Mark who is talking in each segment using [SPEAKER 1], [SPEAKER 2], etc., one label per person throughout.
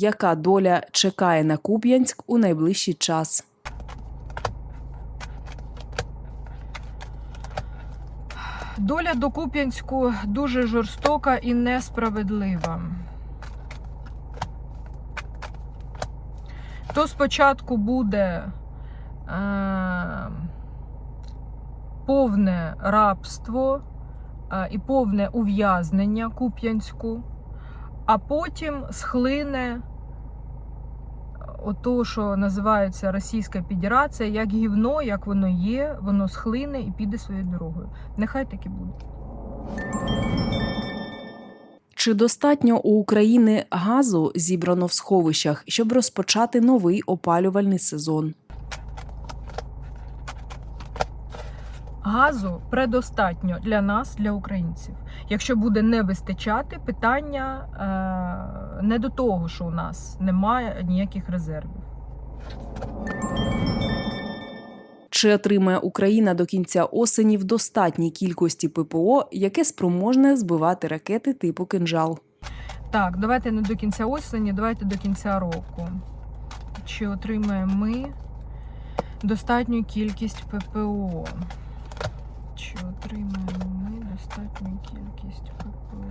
[SPEAKER 1] яка доля чекає на Куп'янськ у найближчий час.
[SPEAKER 2] Доля до Куп'янську дуже жорстока і несправедлива. То спочатку буде е, повне рабство е, і повне ув'язнення Куп'янську, а потім схлине ото, що називається Російська Федерація, як гівно, як воно є, воно схлине і піде своєю дорогою. Нехай так і буде.
[SPEAKER 1] Чи достатньо у України газу зібрано в сховищах, щоб розпочати новий опалювальний сезон?
[SPEAKER 2] Газу предостатньо для нас, для українців. Якщо буде не вистачати, питання е, не до того, що у нас немає ніяких резервів.
[SPEAKER 1] Чи отримає Україна до кінця осені в достатній кількості ППО, яке спроможне збивати ракети типу кинжал?
[SPEAKER 2] Так, давайте не до кінця осені, давайте до кінця року. Чи отримаємо ми достатню кількість ППО? Чи отримаємо ми достатню кількість ППО?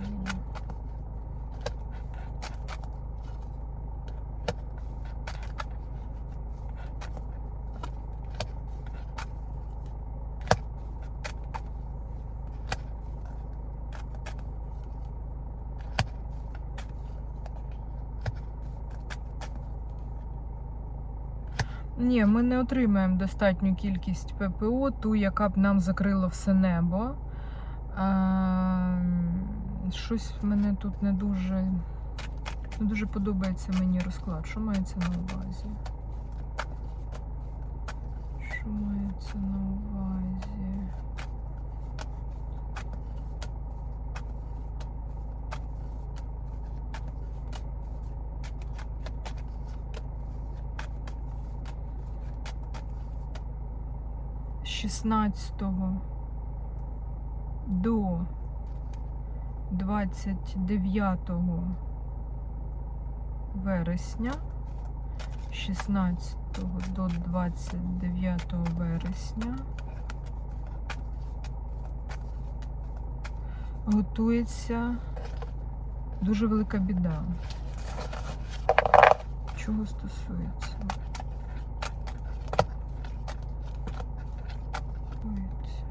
[SPEAKER 2] Ні, ми не отримаємо достатню кількість ППО, ту, яка б нам закрила все небо. А, щось мене тут не дуже, не дуже подобається мені розклад. Що мається на увазі? Що мається на увазі? з 16 до 29 вересня. з 16 до 29 вересня готується дуже велика біда. Чого стосується? Готується.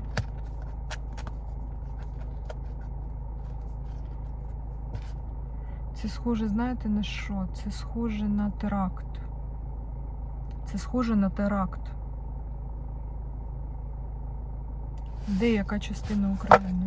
[SPEAKER 2] Це схоже, знаєте, на що? Це схоже на теракт. Це схоже на теракт. Де яка частина України?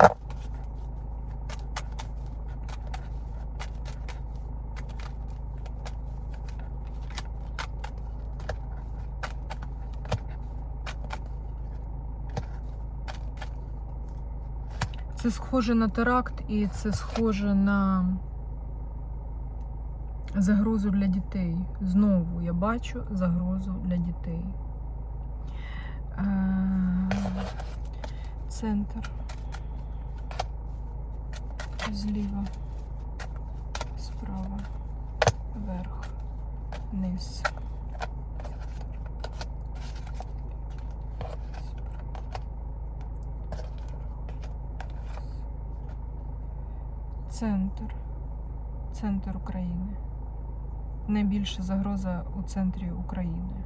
[SPEAKER 2] Це схоже на теракт і це схоже на загрозу для дітей. Знову я бачу загрозу для дітей. Е, Центр. Зліва, справа, вверх, вниз. Центр. Центр України. Найбільша загроза у центрі України.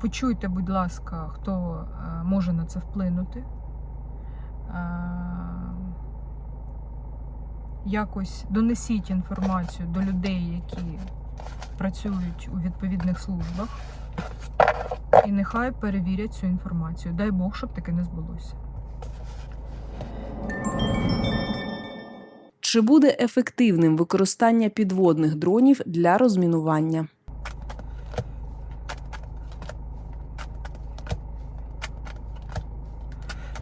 [SPEAKER 2] Почуйте, будь ласка, хто е, може на це вплинути. Е, Якось донесіть інформацію до людей, які працюють у відповідних службах, і нехай перевірять цю інформацію. Дай Бог, щоб таке не збулося.
[SPEAKER 1] Чи буде ефективним використання підводних дронів для розмінування?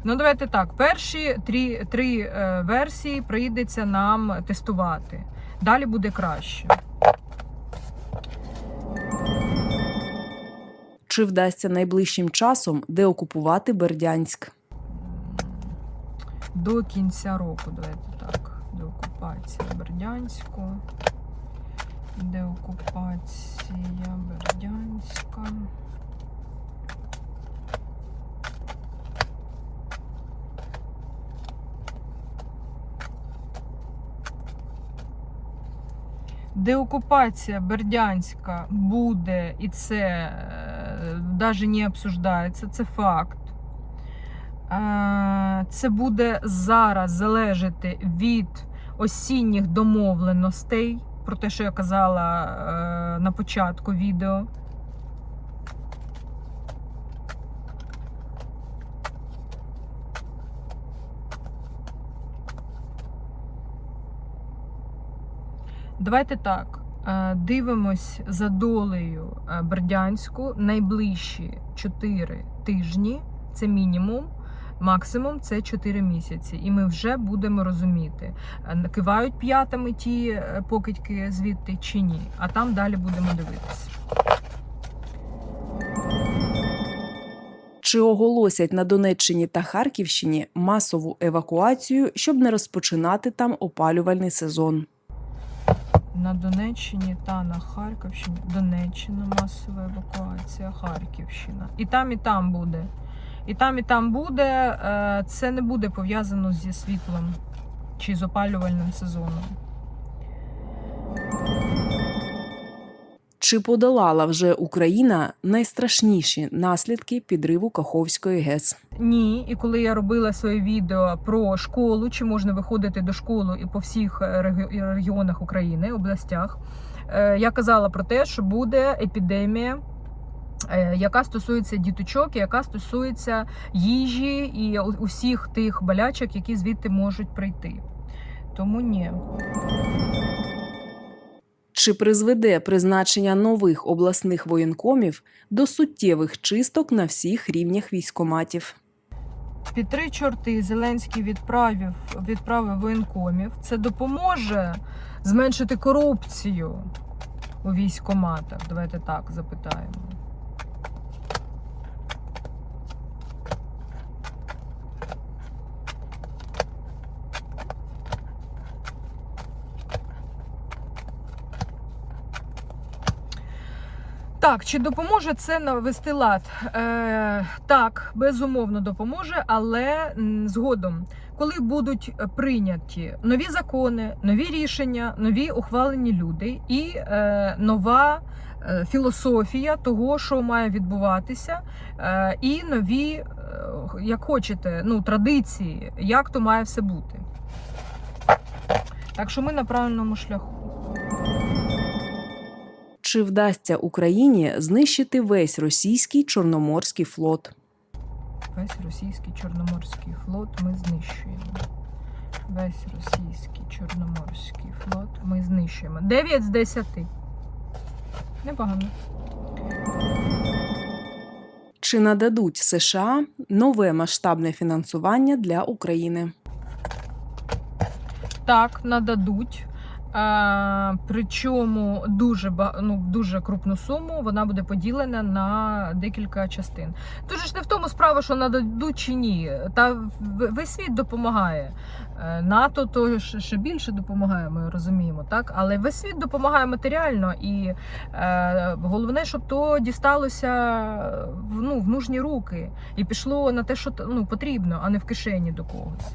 [SPEAKER 2] Ну, давайте так. Перші три, три е, версії прийдеться нам тестувати. Далі буде краще.
[SPEAKER 1] Чи вдасться найближчим часом деокупувати Бердянськ?
[SPEAKER 2] До кінця року, давайте так. До окупації Бердянську. Деокупація Бердянська. Деокупація Бердянська буде, і це навіть не обсуждається, це факт. Це буде зараз залежати від осінніх домовленостей, про те, що я казала е, на початку відео. Давайте так. е, Дивимось за долею е, Бердянську найближчі 4 тижні. Це мінімум. Максимум це 4 місяці, і ми вже будемо розуміти, е, кивають п'ятами ті е, покидьки звідти чи ні. А там далі будемо дивитися.
[SPEAKER 1] Чи оголосять на Донеччині та Харківщині масову евакуацію, щоб не розпочинати там опалювальний сезон?
[SPEAKER 2] На Донеччині та на Харківщині. Донеччина, масова евакуація, Харківщина. І там, і там буде. І там, і там буде. Е, Це не буде пов'язано зі світлом чи з опалювальним сезоном.
[SPEAKER 1] Чи подолала вже Україна найстрашніші наслідки підриву Каховської ГЕС?
[SPEAKER 2] Ні, і коли я робила своє відео про школу, чи можна виходити до школи і по всіх е, регіонах України, областях, е, я казала про те, що буде епідемія. Е, Яка стосується діточок, яка стосується їжі і усіх тих болячок, які звідти можуть прийти. Тому ні.
[SPEAKER 1] Чи призведе призначення нових обласних воєнкомів до суттєвих чисток на всіх рівнях військоматів?
[SPEAKER 2] Під три чорти Зеленський відправив, відправив воєнкомів. Це допоможе зменшити корупцію у військоматах. Давайте так запитаємо. Так, чи допоможе це навести лад? Е, так, безумовно допоможе, але згодом, коли будуть прийняті нові закони, нові рішення, нові ухвалені люди і е, нова е, філософія того, що має відбуватися, е, і нові, е, як хочете, ну, традиції, як то має все бути. Так що ми на правильному шляху.
[SPEAKER 1] Чи вдасться Україні знищити весь російський чорноморський флот?
[SPEAKER 2] Весь російський чорноморський флот ми знищуємо. Весь російський чорноморський флот ми знищуємо. 9 з 10. Непогано.
[SPEAKER 1] Чи нададуть США нове масштабне фінансування для України?
[SPEAKER 2] Так, нададуть. Причому дуже ну, дуже крупну суму вона буде поділена на декілька частин. Же ж не в тому справа, що нададуть чи ні. Та весь світ допомагає. Е, НАТО то ще більше допомагає, ми розуміємо, так? Але весь світ допомагає матеріально, і е, головне, щоб то дісталося ну, в нужні руки і пішло на те, що ну, потрібно, а не в кишені до когось.